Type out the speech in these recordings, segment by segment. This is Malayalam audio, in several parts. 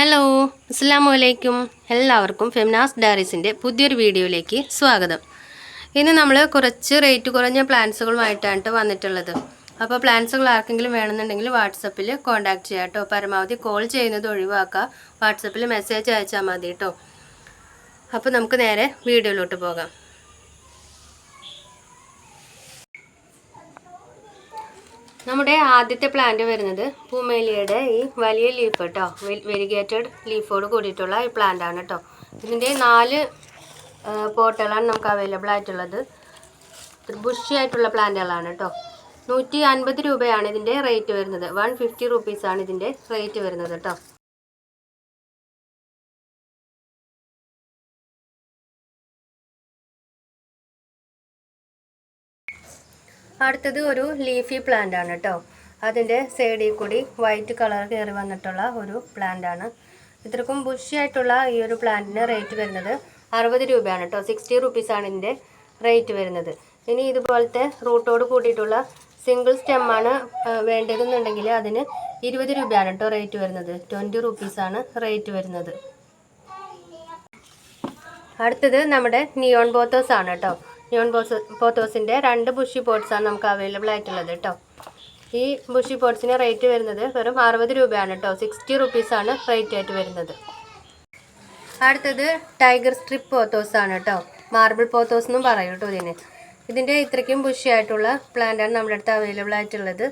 ഹലോ അസ്സാമലൈക്കും എല്ലാവർക്കും ഫെമിനാസ് ഡയറീസിന്റെ പുതിയൊരു വീഡിയോയിലേക്ക് സ്വാഗതം. ഇന്ന് നമ്മൾ കുറച്ച് റേറ്റ് കുറഞ്ഞ പ്ലാൻസുകളുമായിട്ടാണ് വന്നിട്ടുള്ളത്. അപ്പോൾ പ്ലാൻസുകൾ ആർക്കെങ്കിലും വേണമെന്നുണ്ടെങ്കിൽ വാട്സപ്പിൽ കോൺടാക്ട് ചെയ്യാം കേട്ടോ പരമാവധി കോൾ ചെയ്യുന്നത് ഒഴിവാക്കുക. വാട്സപ്പിൽ മെസ്സേജ് അയച്ചാൽ മതി കേട്ടോ അപ്പോൾ നമുക്ക് നേരെ വീഡിയോയിലോട്ട് പോകാം. നമ്മുടെ ആദ്യത്തെ പ്ലാന്റ് വരുന്നത് പൂമേലിയുടെ ഈ വലിയ ലീഫ് കേട്ടോ വെരിഗേറ്റഡ് ലീഫോട് കൂടിയിട്ടുള്ള ഈ പ്ലാന്റ് ആണ് കേട്ടോ ഇതിന്റെ നാല് പോട്ടുകളാണ് നമുക്ക് അവൈലബിൾ ആയിട്ടുള്ളത്. ബുഷി ആയിട്ടുള്ള പ്ലാന്റുകളാണ് കേട്ടോ നൂറ്റി അൻപത് രൂപയാണ് ഇതിന്റെ റേറ്റ് വരുന്നത്. വൺ ഫിഫ്റ്റി റുപ്പീസാണ് ഇതിന്റെ റേറ്റ് വരുന്നത് കേട്ടോ അടുത്തത് ഒരു ലീഫി പ്ലാന്റ് ആണ് കേട്ടോ അതിന്റെ സൈഡിൽ കൂടി വൈറ്റ് കളർ കയറി വന്നിട്ടുള്ള ഒരു പ്ലാന്റ് ആണ്. ഇത്രക്കും ബുഷി ആയിട്ടുള്ള ഈ ഒരു പ്ലാന്റിന് റേറ്റ് വരുന്നത് അറുപത് രൂപയാണ് കേട്ടോ സിക്സ്റ്റി ആണ് ഇതിന്റെ റേറ്റ് വരുന്നത്. ഇനി ഇതുപോലത്തെ റൂട്ടോട് കൂടിയിട്ടുള്ള സിംഗിൾ സ്റ്റെമ്മാണ് വേണ്ടതെന്നുണ്ടെങ്കിൽ അതിന് ഇരുപത് രൂപയാണ് കേട്ടോ റേറ്റ് വരുന്നത്. ട്വന്റി റുപ്പീസാണ് റേറ്റ് വരുന്നത്. അടുത്തത് നമ്മുടെ നിയോൺ ബോത്തോസ് ആണ് കേട്ടോ നിയോൺ പോസ് പോത്തോസിന്റെ രണ്ട് ബുഷി പോട്ട്സാണ് നമുക്ക് അവൈലബിൾ ആയിട്ടുള്ളത് കേട്ടോ ഈ ബുഷി പോട്ട്സിന് റേറ്റ് വരുന്നത് വെറും അറുപത് രൂപയാണ് കേട്ടോ സിക്സ്റ്റി റുപ്പീസാണ് റേറ്റ് ആയിട്ട് വരുന്നത്. അടുത്തത് ടൈഗർ സ്ട്രിപ്പ് പോത്തോസ് ആണ് കേട്ടോ മാർബിൾ പോത്തോസ് എന്നും പറയും കേട്ടോ ഇതിന്. ഇതിന്റെ ഇത്രയ്ക്കും ബുഷി ആയിട്ടുള്ള പ്ലാന്റാണ് നമ്മുടെ അടുത്ത് അവൈലബിൾ ആയിട്ടുള്ളത്.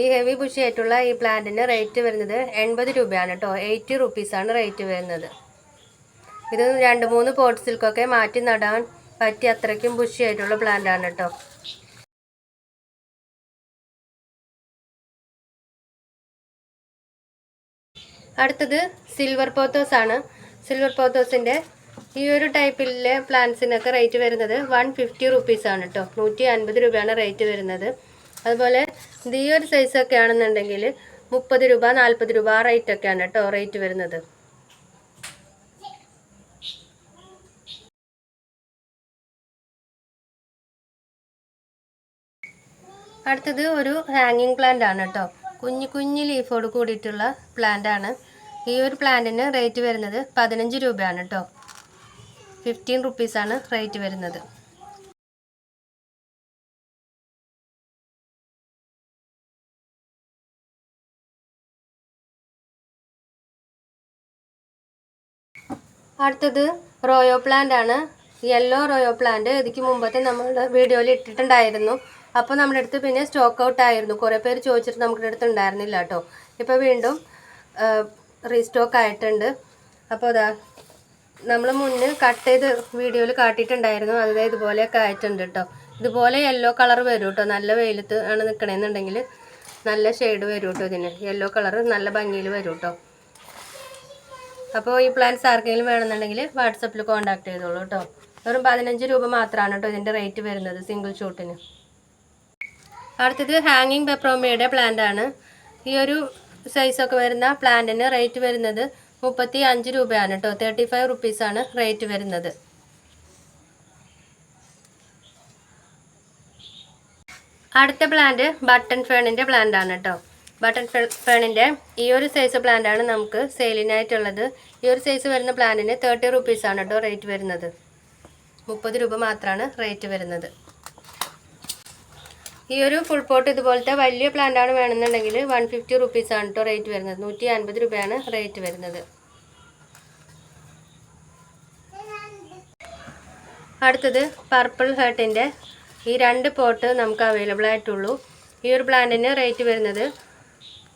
ഈ ഹെവി ബുഷി ആയിട്ടുള്ള ഈ പ്ലാന്റിന് റേറ്റ് വരുന്നത് എൺപത് രൂപയാണ് കേട്ടോ എയ്റ്റി റുപ്പീസാണ് റേറ്റ് വരുന്നത്. ഇത് രണ്ട് മൂന്ന് പോട്ട്സിൽക്കൊക്കെ മാറ്റി നടാൻ പറ്റിയ അത്രയ്ക്കും ബുഷിയായിട്ടുള്ള ആയിട്ടുള്ള പ്ലാന്റ് ആണ് കേട്ടോ അടുത്തത് സിൽവർ പോത്തോസ് ആണ്. സിൽവർ പോത്തോസിന്റെ ഈ ഒരു ടൈപ്പിലെ പ്ലാന്റ്സിനൊക്കെ റേറ്റ് വരുന്നത് വൺ ഫിഫ്റ്റി റുപ്പീസ് ആണ് കേട്ടോ നൂറ്റി അൻപത് രൂപയാണ് റേറ്റ് വരുന്നത്. അതുപോലെ ഈ ഒരു സൈസൊക്കെ ആണെന്നുണ്ടെങ്കിൽ മുപ്പത് രൂപ നാൽപ്പത് രൂപ റേറ്റൊക്കെയാണ് കേട്ടോ റേറ്റ് വരുന്നത്. അടുത്തത് ഒരു ഹാങ്ങിങ് പ്ലാന്റ് ആണ് കേട്ടോ. കുഞ്ഞു കുഞ്ഞു ലീഫോട് കൂടിയിട്ടുള്ള പ്ലാന്റ് ആണ്. ഈ ഒരു പ്ലാന്റിന് റേറ്റ് വരുന്നത് പതിനഞ്ച് രൂപയാണ് കേട്ടോ. ഫിഫ്റ്റീൻ റുപ്പീസാണ് റേറ്റ് വരുന്നത്. അടുത്തത് റോയോ പ്ലാന്റ് ആണ്. യെല്ലോ റോയോ പ്ലാന്റ് ഇതിക്ക് മുമ്പത്തെ നമ്മളുടെ വീഡിയോയിൽ ഇട്ടിട്ടുണ്ടായിരുന്നു. അപ്പോൾ നമ്മുടെ അടുത്ത് പിന്നെ സ്റ്റോക്ക് ഔട്ട് ആയിരുന്നു. കുറേ പേര് ചോദിച്ചിട്ട് നമ്മുടെ അടുത്ത് ഉണ്ടായിരുന്നില്ല കേട്ടോ ഇപ്പോൾ വീണ്ടും റീസ്റ്റോക്ക് ആയിട്ടുണ്ട്. അപ്പോൾ അതാ നമ്മൾ മുന്നേ കട്ട് ചെയ്ത് വീഡിയോയിൽ കാട്ടിയിട്ടുണ്ടായിരുന്നു. അത് ഇതുപോലെയൊക്കെ ആയിട്ടുണ്ട് കേട്ടോ ഇതുപോലെ യെല്ലോ കളർ വരും കേട്ടോ നല്ല വെയിലത്ത് ആണ് നിൽക്കണമെന്നുണ്ടെങ്കിൽ നല്ല ഷെയ്ഡ് വരും കേട്ടോ ഇതിന്. യെല്ലോ കളർ നല്ല ഭംഗിയിൽ വരും കേട്ടോ അപ്പോൾ ഈ പ്ലാൻസ് ആർക്കെങ്കിലും വേണമെന്നുണ്ടെങ്കിൽ വാട്സപ്പിൽ കോൺടാക്ട് ചെയ്തോളൂ കേട്ടോ വെറും പതിനഞ്ച് രൂപ മാത്രമാണ് കേട്ടോ ഇതിന്റെ റേറ്റ് വരുന്നത് സിംഗിൾ ഷൂട്ടിന് അടുത്തത് ഹാങ്ങിങ് പെപ്രോമിയുടെ പ്ലാന്റ് ആണ്. ഈ ഒരു സൈസൊക്കെ വരുന്ന പ്ലാന്റിന് റേറ്റ് വരുന്നത് മുപ്പത്തി അഞ്ച് രൂപയാണ് കേട്ടോ തേർട്ടി ഫൈവ് റുപ്പീസാണ് റേറ്റ് വരുന്നത്. അടുത്ത പ്ലാന്റ് ബട്ടൺ ഫേണിന്റെ പ്ലാന്റ് ആണ് കേട്ടോ ബട്ടൺ ഫേണിന്റെ ഈ ഒരു സൈസ് പ്ലാന്റ് ആണ് നമുക്ക് സെയിലിനായിട്ടുള്ളത് ഈ ഒരു സൈസ് വരുന്ന പ്ലാന്റിന് തേർട്ടി റുപ്പീസാണ് കേട്ടോ റേറ്റ് വരുന്നത്. മുപ്പത് രൂപ മാത്രമാണ് റേറ്റ് വരുന്നത്. ഈ ഒരു ഫുൾ പോട്ട് ഇതുപോലത്തെ വലിയ പ്ലാന്റ് ആണ് വേണമെന്നുണ്ടെങ്കിൽ വൺ ഫിഫ്റ്റി റുപ്പീസാണ് കേട്ടോ റേറ്റ് വരുന്നത്. നൂറ്റി അൻപത് രൂപയാണ് റേറ്റ് വരുന്നത്. അടുത്തത് പർപ്പിൾ ഹേർട്ടിന്റെ ഈ രണ്ട് പോട്ട് നമുക്ക് അവൈലബിൾ ആയിട്ടുള്ളൂ. ഈ ഒരു പ്ലാന്റിന് റേറ്റ് വരുന്നത്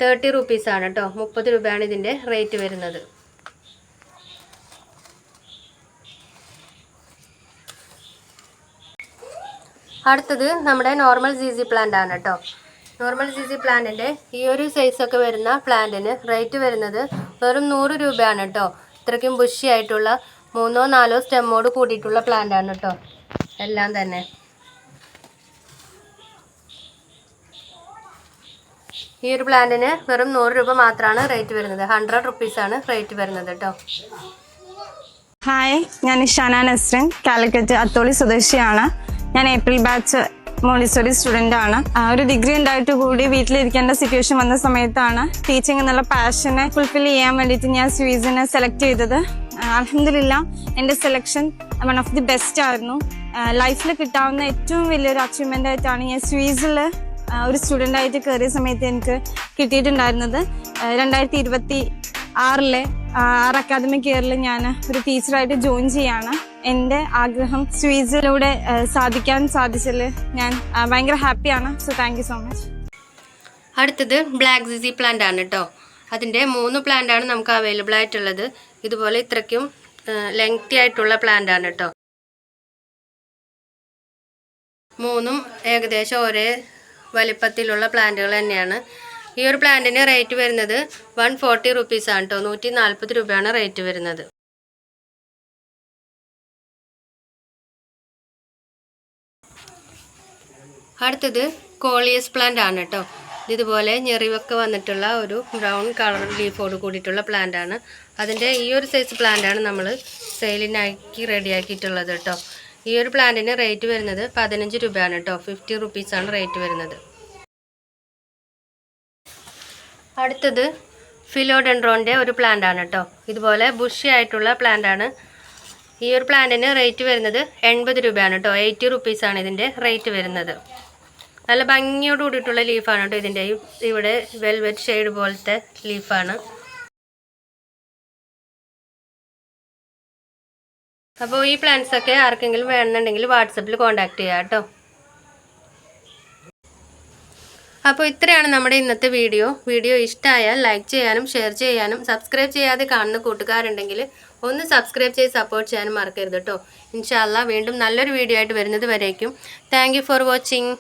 തേർട്ടി റുപ്പീസാണ് കേട്ടോ മുപ്പത് രൂപയാണ് ഇതിന്റെ റേറ്റ് വരുന്നത്. അടുത്തത് നമ്മുടെ നോർമൽ സി സി പ്ലാന്റ് ആണ് കേട്ടോ. നോർമൽ സി സി പ്ലാന്റിന്റെ ഈ ഒരു സൈസൊക്കെ വരുന്ന പ്ലാന്റിന് റേറ്റ് വരുന്നത് വെറും നൂറ് രൂപയാണ് കേട്ടോ. ഇത്രയ്ക്കും ബുഷി ആയിട്ടുള്ള മൂന്നോ നാലോ സ്റ്റെമ്മോട് കൂടിയിട്ടുള്ള പ്ലാന്റ് ആണ് കേട്ടോ. എല്ലാം തന്നെ. ഈ ഒരു പ്ലാന്റിന് വെറും നൂറ് രൂപ മാത്രമാണ് റേറ്റ് വരുന്നത്. ഹൺഡ്രഡ് റുപ്പീസാണ് റേറ്റ് വരുന്നത് കേട്ടോ. ഹായ് ഞാൻ ഇഷാന നസ്രൻ കാലിക്കറ്റ് അത്തോളി സ്വദേശിയാണ്. ഞാൻ ഏപ്രിൽ ബാച്ച് മോണ്ടിസോറി സ്റ്റുഡന്റ് ആണ്. ഒരു ഡിഗ്രി ഉണ്ടായിട്ട് കൂടി വീട്ടിലിരിക്കേണ്ട സിറ്റുവേഷൻ വന്ന സമയത്താണ് ടീച്ചിങ് എന്നുള്ള പാഷനെ ഫുൾഫിൽ ചെയ്യാൻ വേണ്ടിയിട്ട് ഞാൻ സ്വീസിനെ സെലക്ട് ചെയ്തത്. അലഹമില്ല എന്റെ selection one of the best ആയിരുന്നു. ലൈഫിൽ കിട്ടാവുന്ന ഏറ്റവും വലിയൊരു അച്ചീവ്മെന്റ് ആയിട്ടാണ് ഞാൻ സ്വീസിൽ ഒരു സ്റ്റുഡന്റ് ആയിട്ട് കയറിയ സമയത്ത് എനിക്ക് കിട്ടിയിട്ടുണ്ടായിരുന്നത്. രണ്ടായിരത്തി ഇരുപത്തി ആറിലെ ആറ് അക്കാദമിക് ഇയറിൽ ഞാൻ ഒരു ടീച്ചറായിട്ട് ജോയിൻ ചെയ്യാണ്. എന്റെ ആഗ്രഹം സ്വീസിലൂടെ സാധിക്കാൻ സാധിച്ചതിൽ ഞാൻ ഭയങ്കര ഹാപ്പിയാണ്. സോ താങ്ക് സോ മച്ച് അടുത്തത് ബ്ലാക്ക് സിസി പ്ലാന്റ് ആണ് കേട്ടോ അതിന്റെ മൂന്ന് പ്ലാന്റ് ആണ് നമുക്ക് അവൈലബിൾ ആയിട്ടുള്ളത്. ഇതുപോലെ ഇത്രയ്ക്കും ലെങ്തി ആയിട്ടുള്ള പ്ലാന്റ് ആണ് കേട്ടോ മൂന്നും ഏകദേശം ഒരേ വലിപ്പത്തിലുള്ള പ്ലാന്റുകൾ തന്നെയാണ്. ഈ ഒരു പ്ലാന്റിന് റേറ്റ് വരുന്നത് വൺ ഫോർട്ടി റുപ്പീസ് ആണ് കേട്ടോ നൂറ്റി നാൽപ്പത് രൂപയാണ് റേറ്റ് വരുന്നത്. അടുത്തത് കോളിയസ് പ്ലാന്റ് ആണ് കേട്ടോ ഇതുപോലെ ഞെറിവൊക്കെ വന്നിട്ടുള്ള ഒരു ബ്രൗൺ കളർ ലീഫോട് കൂടിയിട്ടുള്ള പ്ലാന്റ് ആണ്. അതിന്റെ ഈ ഒരു സൈസ് പ്ലാന്റ് ആണ് നമ്മൾ സെയിലിനാക്കി റെഡിയാക്കിയിട്ടുള്ളത് കേട്ടോ ഈ ഒരു പ്ലാന്റിന് റേറ്റ് വരുന്നത് പതിനഞ്ച് രൂപയാണ് കേട്ടോ ഫിഫ്റ്റി റുപ്പീസാണ് റേറ്റ് വരുന്നത്. അടുത്തത് ഫിലോഡെൻഡ്രോന്റെ ഒരു പ്ലാന്റ് ആണ് കേട്ടോ ഇതുപോലെ ബുഷി ആയിട്ടുള്ള പ്ലാന്റ് ആണ്. ഈ ഒരു പ്ലാന്റിന് റേറ്റ് വരുന്നത് എൺപത് രൂപയാണ് കേട്ടോ എയ്റ്റി റുപ്പീസാണ് ഇതിന്റെ റേറ്റ് വരുന്നത്. നല്ല ഭംഗിയോട് കൂടിയിട്ടുള്ള ലീഫാണ് കേട്ടോ ഇതിന്റെ ഇവിടെ വെൽവെറ്റ് ഷെയ്ഡ് പോലത്തെ ലീഫാണ് അപ്പോൾ ഈ പ്ലാന്റ്സ് ഒക്കെ ആർക്കെങ്കിലും വേണമെന്നുണ്ടെങ്കിൽ വാട്സപ്പിൽ കോൺടാക്ട് ചെയ്യാം കേട്ടോ. അപ്പോൾ ഇത്രയാണ് നമ്മുടെ ഇന്നത്തെ വീഡിയോ വീഡിയോ ഇഷ്ടമായാൽ ലൈക്ക് ചെയ്യാനും ഷെയർ ചെയ്യാനും സബ്സ്ക്രൈബ് ചെയ്യാതെ കാണുന്ന കൂട്ടുകാരുണ്ടെങ്കിൽ ഒന്ന് സബ്സ്ക്രൈബ് ചെയ്ത് സപ്പോർട്ട് ചെയ്യാനും മറക്കരുത് കേട്ടോ. ഇൻഷാല്ല വീണ്ടും നല്ലൊരു വീഡിയോ ആയിട്ട് വരുന്നത് വരേക്കും. Thank for watching